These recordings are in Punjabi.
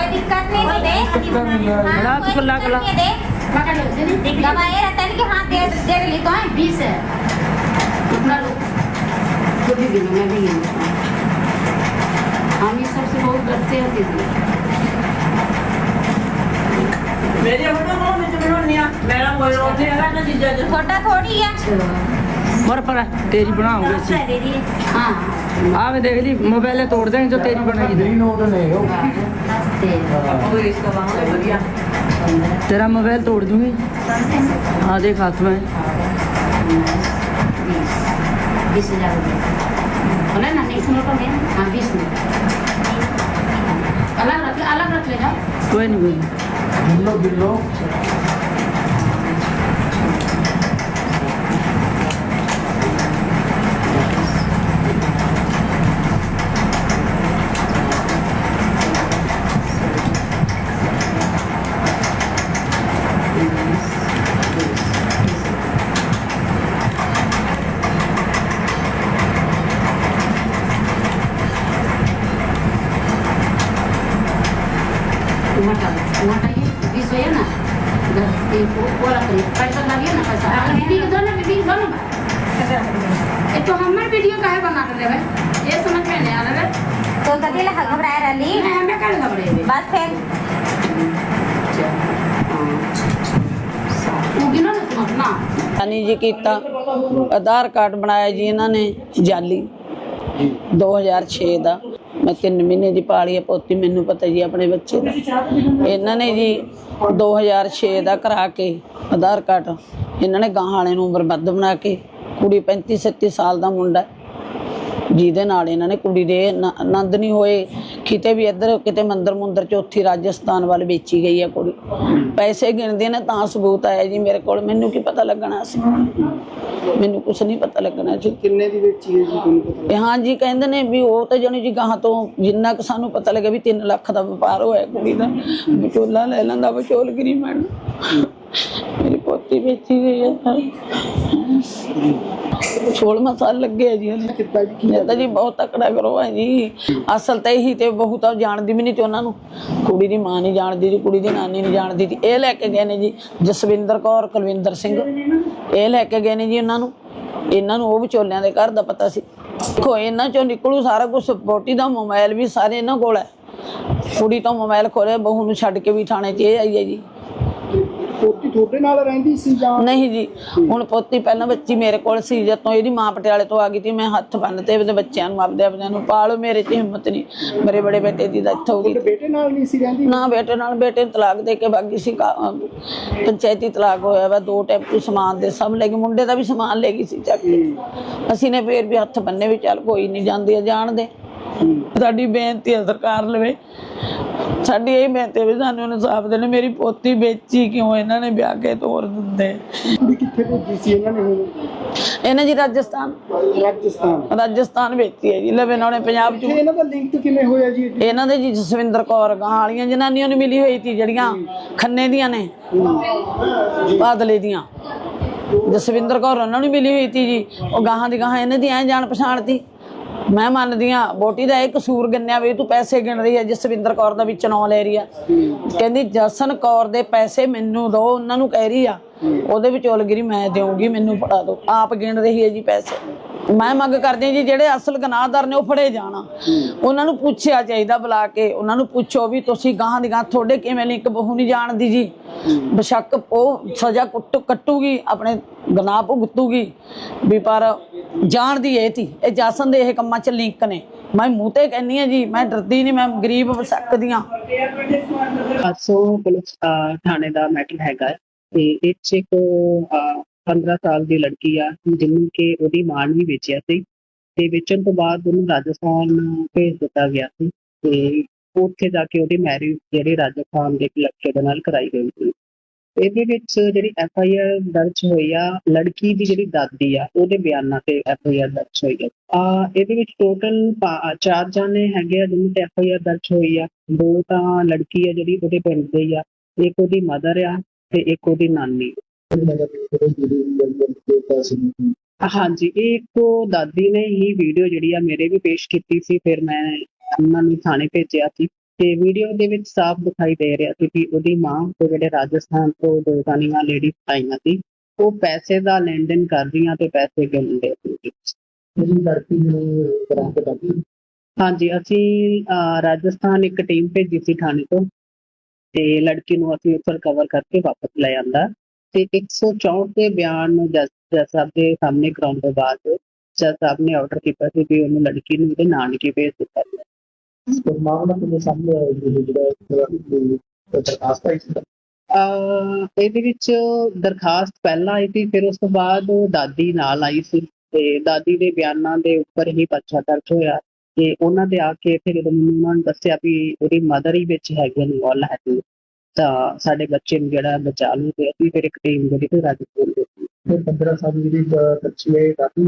कोई दिक्कत नहीं तो दे रात खुला खुला दवा ये रहता है कि हाँ दे दे ली तो है बीस है इतना लो तो भी दिनों में भी हम इस सबसे बहुत डरते हैं दीदी मेरे होटल में मैं जो नहीं मेरा कोई रोते है ना जीजा जो छोटा थोड़ी है पर पर तेरी बनाओगे सी हाँ आवे देख ली मोबाइल तोड़ देंगे जो तेरी बनेगी नहीं नोट नहीं हो ਦੇ ਨੋਟ ਨੇ ਉਹ तेरा मोबाइल तोड़ दूंगी हाँ देख हाथ में बीस हजार रुपये बोला ना नेक्स्ट नोटों में हाँ बीस में अलग रख अलग रख ले जाओ कोई नहीं कोई नहीं इधर ये वो- वो रख लिया पैसा लगिए ना पैसा बीबी के दो ना बीबी के दो ना ये तो हमारे वीडियो का है बना कर ले भाई ये समझ में नहीं आ रहा है तो कभी लगा घबरा रही नहीं हमें क्या घबरे हुए बस फिर वो गिनो ना तुम अपना ਨਹੀਂ ਜੀ ਕੀਤਾ ਆਧਾਰ ਕਾਰਡ ਬਣਾਇਆ ਜੀ ਇਹਨਾਂ ਨੇ ਜਾਲੀ 2006 ਦਾ ਮੈਂ 3 ਮਹੀਨੇ ਦੀ ਪਾਲੀ ਆ ਪੋਤੀ, ਮੈਨੂੰ ਪਤਾ ਜੀ ਆਪਣੇ ਬੱਚੇ ਦਾ। ਇਹਨਾਂ ਨੇ ਜੀ 2006 ਦਾ ਕਰਾ ਕੇ ਆਧਾਰ ਕਾਰਡ, ਇਹਨਾਂ ਨੇ ਗਾਹਾਂ ਵਾਲੇ ਨੂੰ ਉਮਰ ਵੱਧ ਬਣਾ ਕੇ, ਕੁੜੀ 35 37 ਸਾਲ ਦਾ ਮੁੰਡਾ ਜਿਹਦੇ ਨਾਲ ਇਹਨਾਂ ਨੇ ਕੁੜੀ ਦੇ ਆਨੰਦ ਨਹੀਂ ਹੋਏ। ਕਿਤੇ ਵੀ ਇੱਧਰ ਕਿਤੇ ਮੰਦਰ ਮੁੰਦਰ ਚੌਥੀ ਰਾਜਸਥਾਨ ਵੱਲ ਵੇਚੀ ਗਈ ਆ ਕੁੜੀ। ਪੈਸੇ ਗਿਣਦੇ ਨੇ ਤਾਂ ਸਬੂਤ ਆਇਆ ਜੀ ਮੇਰੇ ਕੋਲ। ਮੈਨੂੰ ਕੀ ਪਤਾ ਲੱਗਣਾ ਸੀ? ਮੈਨੂੰ ਕੁਝ ਨਹੀਂ ਪਤਾ ਲੱਗਣਾ ਸੀ ਕਿੰਨੇ ਦੀ ਵੇਚੀ ਹੈ ਜੀ ਤੁਹਾਨੂੰ ਪਤਾ ਹਾਂ ਜੀ ਕਹਿੰਦੇ ਨੇ ਵੀ ਉਹ ਤਾਂ ਜਾਣੀ ਜੀ ਗਾਹਾਂ ਤੋਂ ਜਿੰਨਾ ਕੁ ਸਾਨੂੰ ਪਤਾ ਲੱਗਿਆ ਵੀ 3 ਲੱਖ ਦਾ ਵਪਾਰ ਹੋਇਆ ਕੁੜੀ ਦਾ। ਵਿਚੋਲਾ ਲੈ ਲੈਂਦਾ ਵਿਚੋਲਗਰੀ ਮੈਨ ਮੇਰੀ ਪੋਤੀ ਵੇਚੀ ਗਈ ਹੈ ਛੋਲ ਮਸਾਲ ਲੱਗੇ ਆ ਜੀ ਉਹਨੇ ਕਿੱਦਾਂ ਜੀ ਇਹ ਤਾਂ ਜੀ ਬਹੁਤ ਤਕੜਾ ਕਰੋ ਹੈ ਜੀ। ਅਸਲ ਤਾਂ ਇਹੀ ਤੇ ਬਹੁਤ ਤਾਂ ਜਾਣਦੀ ਵੀ ਨਹੀਂ ਤੇ ਉਹਨਾਂ ਨੂੰ। ਕੁੜੀ ਦੀ ਮਾਂ ਨਹੀਂ ਜਾਣਦੀ ਜੀ ਕੁੜੀ ਦੀ ਨਾਨੀ ਨਹੀਂ ਜਾਣਦੀ ਸੀ ਇਹ ਲੈ ਕੇ ਗਏ ਨੇ ਜੀ ਜਸਵਿੰਦਰ ਕੌਰ ਕੁਲਵਿੰਦਰ ਸਿੰਘ। ਇਹ ਲੈ ਕੇ ਗਏ ਨੇ ਜੀ ਉਹਨਾਂ ਨੂੰ। ਇਹਨਾਂ ਨੂੰ ਉਹ ਵਿਚੋਲਿਆਂ ਦੇ ਘਰ ਦਾ ਪਤਾ ਸੀ। ਦੇਖੋ ਇਹਨਾਂ ਚੋਂ ਨਿਕਲੂ ਸਾਰਾ ਕੁਝ ਬੋਟੀ ਦਾ ਮੋਬਾਈਲ ਵੀ ਸਾਰੇ ਇਹਨਾਂ ਕੋਲ ਹੈ ਕੁੜੀ ਤੋਂ ਮੋਬਾਈਲ ਖੋਲੇ ਬਹੂ ਨੂੰ ਛੱਡ ਕੇ ਵੀ ਥਾਣੇ 'ਚ ਇਹ ਆਈ ਹੈ ਜੀ। ਪੋਤੀ ਤੁਹਾਡੇ ਨਾਲ ਰਹਿੰਦੀ ਸੀ ਜਾਂ? ਨਹੀਂ ਜੀ ਹੁਣ ਪੋਤੀ ਪਹਿਲਾਂ ਬੱਚੀ ਮੇਰੇ ਕੋਲ ਸੀ ਜਦੋਂ ਇਹਦੀ ਮਾਂ ਪਟਿਆਲੇ ਤੋਂ ਆ ਗਈ ਸੀ ਮੈਂ ਹੱਥ ਬੰਨ ਤੇ ਉਹਦੇ ਬੱਚਿਆਂ ਨੂੰ ਆਪਦੇ ਆਪਦਿਆਂ ਨੂੰ ਪਾਲੋ ਮੇਰੇ 'ਚ ਹਿੰਮਤ ਨਹੀਂ ਮੇਰੇ ਬੜੇ ਬੇਟੇ ਦੀ ਡੈਥ ਹੋ ਗਈ। ਤੁਹਾਡੇ ਬੇਟੇ ਨਾਲ ਨਹੀਂ ਸੀ ਰਹਿੰਦੀ? ਨਾ ਬੇਟੇ ਨਾਲ ਬੇਟੇ ਨੂੰ ਤਲਾਕ ਦੇ ਕੇ ਬਾਗੀ ਸੀ ਪੰਚਾਇਤੀ ਤਲਾਕ ਹੋਇਆ ਵਾ ਦੋ ਟੈਂਪੂ ਸਮਾਨ ਦੇ ਸਭ ਲੈ ਗਈ ਮੁੰਡੇ ਦਾ ਵੀ ਸਮਾਨ ਲੈ ਗਈ ਸੀ ਚੱਕ ਕੇ। ਅਸੀਂ ਨੇ ਫੇਰ ਵੀ ਹੱਥ ਬੰਨੇ ਵੀ ਚੱਲ ਕੋਈ ਨਹੀਂ ਜਾਂਦੀ ਆ ਜਾਣਦੇ। ਸਾਡੀ ਬੇਨਤੀ ਹੈ ਸਰਕਾਰ ਲਵੇ। ਸਾਡੀ ਇਹ ਬੇਨਤੀ ਵੀ ਸਾਨੂੰ ਇਨਸਾਫ ਦੇਣ। ਮੇਰੀ ਪੋਤੀ ਵੇਚੀ ਕਿਉਂ? ਇਹਨਾਂ ਨੇ ਵਿਆਹ ਕੇ ਤੋਰ ਦਿੰਦੇ ਕੁੜੀ ਕਿੱਥੇ ਭੇਜੀ ਸੀ ਇਹਨਾਂ ਨੇ ਹੁਣ? ਇਹਨੇ ਜੀ ਰਾਜਸਥਾਨ। ਰਾਜਸਥਾਨ। ਰਾਜਸਥਾਨ ਵੇਚੀ ਹੈ ਜੀ। ਲਵੇ ਨਾ ਉਹਨੇ ਪੰਜਾਬ ਚ ਇਹਨਾਂ ਦਾ ਲਿੰਕ ਕਿਵੇਂ ਹੋਇਆ ਜੀ? ਇਹਨਾਂ ਦੇ ਜੀ ਜਸਵਿੰਦਰ ਕੌਰ ਗਾਂ ਵਾਲੀਆਂ ਜਨਾਨੀਆਂ ਨੂੰ ਮਿਲੀ ਹੋਈ ਸੀ ਜਿਹੜੀਆਂ ਖੰਨੇ ਦੀਆਂ ਨੇ। ਬਾਦਲੇ ਦੀਆਂ। ਜਸਵਿੰਦਰ ਕੌਰ ਉਹਨਾਂ ਨੂੰ ਮਿਲੀ ਹੋਈ ਸੀ ਜੀ। ਉਹ ਗਾਹਾਂ ਦੀ ਗਾਹਾਂ ਇਹਨਾਂ ਦੀ ਐ ਜਾਣ ਪਛਾਣ ਤੀ। ਮੈਂ ਮੰਨਦੀ ਆ ਬੋਟੀ ਦਾ ਇਹ ਕਸੂਰ ਗੰਨਿਆ ਵੀ ਤੂੰ ਪੈਸੇ ਗਿਣ ਰਹੀ ਹੈ ਜਸਵਿੰਦਰ ਕੌਰ ਦਾ ਵਿੱਚ ਨਾਂ ਲੈ ਰਹੀ ਆ ਕਹਿੰਦੀ, ਜਸਨ ਕੌਰ ਦੇ ਪੈਸੇ ਮੈਨੂੰ ਦੋ, ਉਹਨਾਂ ਨੂੰ ਕਹਿ ਰਹੀ ਆ। ਉਹਦੇ ਵਿੱਚ ਉਲਗਰੀ ਮੈਂ ਦੇਵਾਂਗੀ ਮੈਨੂੰ ਫੜਾ ਦਿਓ ਆਪ ਗਿਣ ਰਹੀ ਹੈ ਜੀ ਪੈਸੇ। ਮੈਂ ਮੰਗ ਕਰਦੀ ਜੀ, ਜਿਹੜੇ ਅਸਲ ਗੁਨਾਹਦਾਰ ਨੇ ਉਹ ਫੜੇ ਜਾਣਾ। ਉਹਨਾਂ ਨੂੰ ਪੁੱਛਿਆ ਚਾਹੀਦਾ ਬੁਲਾ ਕੇ। ਉਹਨਾਂ ਨੂੰ ਪੁੱਛੋ ਵੀ ਤੁਸੀਂ ਗਾਹਾਂ ਦੀ ਗਾਂ ਤੁਹਾਡੇ ਕਿਵੇਂ ਲਿੰਕ ਬਹੂ ਨਹੀਂ ਜਾਣਦੀ ਜੀ। ਬੇਸ਼ੱਕ ਉਹ ਸਜ਼ਾ ਕੁੱਟ ਕੱਟੂਗੀ ਆਪਣੇ ਗਨਾਹ ਭੁਗਤੂਗੀ। ਵੀ ਪਰ ਜਾਣਦੀ ਇਹ ਤੀ ਇਹ ਜਾਸਨ ਦੇ ਇਹ ਕੰਮਾਂ 'ਚ ਲਿੰਕ ਨੇ। ਮੈਂ ਮੂੰਹ ਤੇ ਕਹਿੰਨੀ ਆ ਜੀ, ਮੈਂ ਡਰਦੀ ਨਹੀਂ, ਮੈਂ ਗਰੀਬ ਸਕਦੀ ਆ ਸੋ ਪੁਲਿਸ ਥਾਣੇ ਦਾ ਮੈਟਰ ਹੈਗਾ ਤੇ ਇਹ 'ਚ ਇੱਕ 15 ਸਾਲ ਦੀ ਲੜਕੀ ਆ, ਜਿਹਨੂੰ ਕਿ ਉਹਦੀ ਮਾਂ ਨੇ ਵੀ ਵੇਚਿਆ ਸੀ। ਤੇ ਵੇਚਣ ਤੋਂ ਬਾਅਦ ਉਹਨੂੰ ਰਾਜਸਥਾਨ ਭੇਜ ਦਿੱਤਾ ਗਿਆ ਸੀ। ਤੇ ਉੱਥੇ ਜਾ ਕੇ ਉਹਦੀ ਮੈਰਿਜ ਜਿਹੜੀ ਰਾਜਸਥਾਨ ਦੇ ਇੱਕ ਲੜਕੇ ਦੇ ਨਾਲ ਕਰਾਈ ਗਈ ਸੀ। ਇਹਦੇ ਵਿੱਚ ਜਿਹੜੀ ਐਫ ਆਈ ਆਰ ਦਰਜ ਹੋਈ ਆ, ਲੜਕੀ ਦੀ ਜਿਹੜੀ ਦਾਦੀ ਆ, ਉਹਦੇ ਬਿਆਨਾਂ ਤੇ ਐਫ ਆਈ ਆਰ ਦਰਜ ਹੋਈ ਆ। ਆ, ਇਹਦੇ ਵਿੱਚ ਟੋਟਲ ਚਾਰ ਜਾਣੇ ਹੈਗੇ ਆ ਜਿਹਨਾਂ ਤੇ ਐਫ ਆਈ ਆਰ ਦਰਜ ਹੋਈ ਆ। ਦੋ ਤਾਂ ਲੜਕੀ ਆ ਜਿਹੜੀ ਉਹਦੇ ਪਿੰਡ ਦੇ ਹੀ ਆ, ਇੱਕ ਉਹਦੀ ਮਦਰ ਆ ਤੇ ਇੱਕ ਉਹਦੀ ਨਾਨੀ। ਹਾਂਜੀ, ਇਹ ਇੱਕੋ ਦਾਦੀ ਨੇ ਹੀ ਵੀਡੀਓ ਜਿਹੜੀ ਆ ਮੇਰੇ ਵੀ ਪੇਸ਼ ਕੀਤੀ ਸੀ, ਫਿਰ ਮੈਂ ਉਹਨਾਂ ਨੂੰ ਥਾਣੇ ਭੇਜਿਆ ਸੀ। ਤੇ ਵੀਡੀਓ ਦੇ ਵਿੱਚ ਸਾਫ਼ ਦਿਖਾਈ ਦੇ ਰਿਹਾ ਸੀ ਕਿ ਉਹਦੀ ਮਾਂ ਤੇ ਜਿਹੜੇ ਰਾਜਸਥਾਨ ਤੋਂ ਦੋ ਤਾਨੀਆਂ ਲੇਡੀ ਆਈਆਂ ਸੀ ਉਹ ਪੈਸੇ ਦਾ ਲੈਣ ਦੇਣ ਕਰ ਰਹੀਆਂ ਤੇ ਪੈਸੇ ਗਿਣਦੇ ਸੀ। ਜਿਹੜੀ ਲੜਕੀ ਨੂੰ ਹਾਂਜੀ ਅਸੀਂ ਰਾਜਸਥਾਨ ਇੱਕ ਟੀਮ ਭੇਜੀ ਸੀ ਥਾਣੇ ਤੋਂ ਤੇ ਲੜਕੀ ਨੂੰ ਅਸੀਂ ਉੱਪਰ ਕਵਰ ਕਰਕੇ ਵਾਪਸ ਲੈ ਆਂਦਾ ਤੇ 164 ਦੇ ਬਿਆਨ ਜੱਜ ਜੱਜ ਸਾਹਿਬ ਦੇ ਸਾਹਮਣੇ ਕਰਾਉਣ ਤੋਂ ਬਾਅਦ ਜੱਜ ਸਾਹਿਬ ਨੇ ਆਰਡਰ ਕੀਤਾ ਸੀ ਕਿ ਉਹਨੂੰ ਲੜਕੀ ਨੂੰ ਉਹਦੇ ਨਾਨਕੇ ਭੇਜ ਦਿੱਤਾ ਮਾਮਲਾ ਕਿਵੇਂ ਸਾਹਮਣੇ ਆਇਆ ਜੀ ਜਿਹੜਾ ਦਰਖਾਸਤ ਆਈ ਸੀ ਅਹ ਇਹਦੇ ਵਿੱਚ ਦਰਖਾਸਤ ਪਹਿਲਾਂ ਆਈ ਸੀ ਫਿਰ ਉਸ ਤੋਂ ਬਾਅਦ ਦਾਦੀ ਨਾਲ ਆਈ ਸੀ ਤੇ ਦਾਦੀ ਦੇ ਬਿਆਨਾਂ ਦੇ ਉੱਪਰ ਹੀ ਪਰਚਾ ਦਰਜ ਹੋਇਆ ਤੇ ਉਹਨਾਂ ਦੇ ਆ ਕੇ ਫਿਰ ਜਦੋਂ ਮੈਨੂੰ ਉਹਨਾਂ ਨੇ ਦੱਸਿਆ ਵੀ ਉਹਦੀ ਮਦਰ ਹੀ ਵਿੱਚ ਹੈਗੇ ਨੇ ਔਲ ਹੈ ਤਾਂ ਸਾਡੇ ਬੱਚੇ ਨੂੰ ਜਿਹੜਾ ਬਚਾ ਲੂ ਤੇ ਅਸੀਂ ਫਿਰ ਇੱਕ ਟੀਮ ਜਿਹੜੀ ਤੇ ਰਾਜਸਥਾਨ ਦੇ ਤੇ 15 ਸਾਲ ਦੀ ਜਿਹੜੀ ਬੱਚੀ ਹੈ ਕਾਫੀ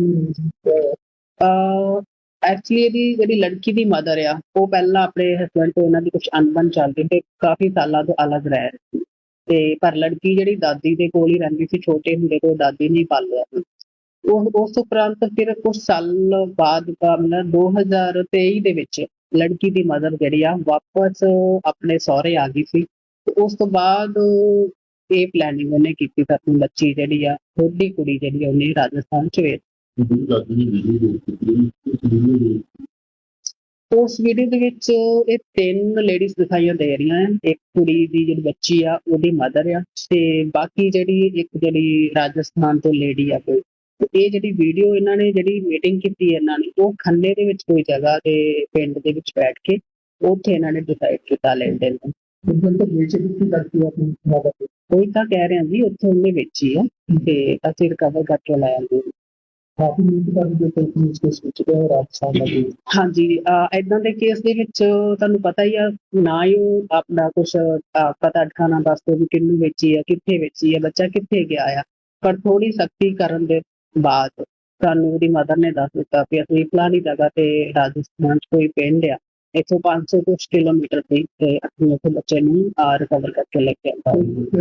ਐਕਚੁਅਲੀ ਇਹਦੀ ਜਿਹੜੀ ਲੜਕੀ ਦੀ ਮਦਰ ਆ, ਉਹ ਪਹਿਲਾਂ ਆਪਣੇ ਹਸਬੰਡ ਤੋਂ ਇਹਨਾਂ ਦੀ ਕੁਝ ਅਣਬਣ ਚੱਲਦੀ ਤੇ ਕਾਫੀ ਸਾਲਾਂ ਤੋਂ ਅਲੱਗ ਰਹਿ ਰਹੀ ਸੀ। ਤੇ ਪਰ ਲੜਕੀ ਜਿਹੜੀ ਦਾਦੀ ਦੇ ਕੋਲ ਹੀ ਰਹਿੰਦੀ ਸੀ, ਛੋਟੇ ਹੁੰਦੇ ਤੋਂ ਦਾਦੀ ਨੇ ਪਾਲਿਆ ਉਹ ਉਸ ਉਪਰੰਤ ਫਿਰ ਕੁਝ ਸਾਲ ਬਾਅਦ ਦਾ ਮਤਲਬ 2023 ਦੇ ਵਿੱਚ ਲੜਕੀ ਦੀ ਮਦਰ ਜਿਹੜੀ ਆ, ਵਾਪਸ ਆਪਣੇ ਸਹੁਰੇ ਆ ਗਈ ਸੀ। ਉਸ ਤੋਂ ਬਾਅਦ ਇਹ ਪਲੈਨਿੰਗ ਉਹਨੇ ਕੀਤੀ ਤਾਂ ਆਪਣੀ ਬੱਚੀ ਜਿਹੜੀ ਆ ਛੋਟੀ ਕੁੜੀ ਜਿਹੜੀ ਆ, ਉਹਨੇ ਰਾਜਸਥਾਨ ਚ ਵੇਚ ਉਸ ਵੀਡੀਓ ਦੇ ਵਿੱਚ ਇਹ ਤਿੰਨ ਲੇਡੀਜ਼ ਦਿਖਾਈਆਂ ਦੇ ਰਹੀਆਂ ਹਨ। ਇੱਕ ਕੁੜੀ ਦੀ ਜਿਹੜੀ ਬੱਚੀ ਆ, ਉਹਦੀ ਮਦਰ ਆ ਤੇ ਬਾਕੀ ਜਿਹੜੀ ਇੱਕ ਜਿਹੜੀ ਰਾਜਸਥਾਨ ਤੋਂ ਲੇਡੀ ਆ ਕੋਈ। ਇਹ ਜਿਹੜੀ ਵੀਡੀਓ ਇਹਨਾਂ ਨੇ ਜਿਹੜੀ ਮੀਟਿੰਗ ਕੀਤੀ ਇਹਨਾਂ ਨੇ, ਉਹ ਖੰਨੇ ਦੇ ਵਿੱਚ ਕੋਈ ਜਗ੍ਹਾ ਤੇ ਪਿੰਡ ਦੇ ਵਿੱਚ ਬੈਠ ਕੇ ਉੱਥੇ ਇਹਨਾਂ ਨੇ ਡਿਸਾਈਡ ਕੀਤਾ ਲੈਣ ਦੇਣ ਦਾ ਤਾਂ ਕੋਈ ਤਾਂ ਕਹਿ ਰਿਹਾ ਜੀ, ਉੱਥੇ ਉਹਨੇ ਵੇਚੀ ਆ ਤੇ ਅਸੀਂ ਰਿਕਵਰ ਕਰਕੇ ਲਾਇਆ ਆਂਦੇ ਕਾਫੀ ਮਿਹਨਤ ਕਰਦੇ ਤੇ ਪੁਲਿਸ ਕੇਸ ਵਿੱਚ ਤੇ ਰਾਜਸਥਾਨ ਦਾ ਵੀ ਹਾਂਜੀ ਇਦਾਂ ਦੇ ਕੇਸ ਦੇ ਵਿੱਚ ਤੁਹਾਨੂੰ ਪਤਾ ਹੀ ਆ, ਨਾ ਹੀ ਉਹ ਆਪਣਾ ਕੁਝ ਪਤਾ ਠਿਕਾਣਾ ਦੱਸਦੇ ਵੀ ਕਿੰਨੂੰ ਵੇਚੀ ਆ, ਕਿੱਥੇ ਵੇਚੀ ਆ, ਬੱਚਾ ਕਿੱਥੇ ਗਿਆ ਆ। ਪਰ ਥੋੜੀ ਸਖਤੀ ਕਰਨ ਦੇ ਬਾਅਦ ਸਾਨੂੰ ਉਹਦੀ ਮਦਰ ਨੇ ਦੱਸ ਦਿੱਤਾ ਕਿ ਅਸੀਂ ਫਲਾਣੀ ਜਗ੍ਹਾ ਤੇ ਰਾਜਸਥਾਨ 'ਚ ਕੋਈ ਪਿੰਡ ਆ, ਇੱਥੋਂ 500 ਕੁਛ ਕਿਲੋਮੀਟਰ ਤੇ ਤੇ ਅਸੀਂ ਉੱਥੇ ਬੱਚੇ ਨੂੰ ਰਿਕਵਰ ਕਰਕੇ ਲੈ ਕੇ ਆਉਂਦਾ।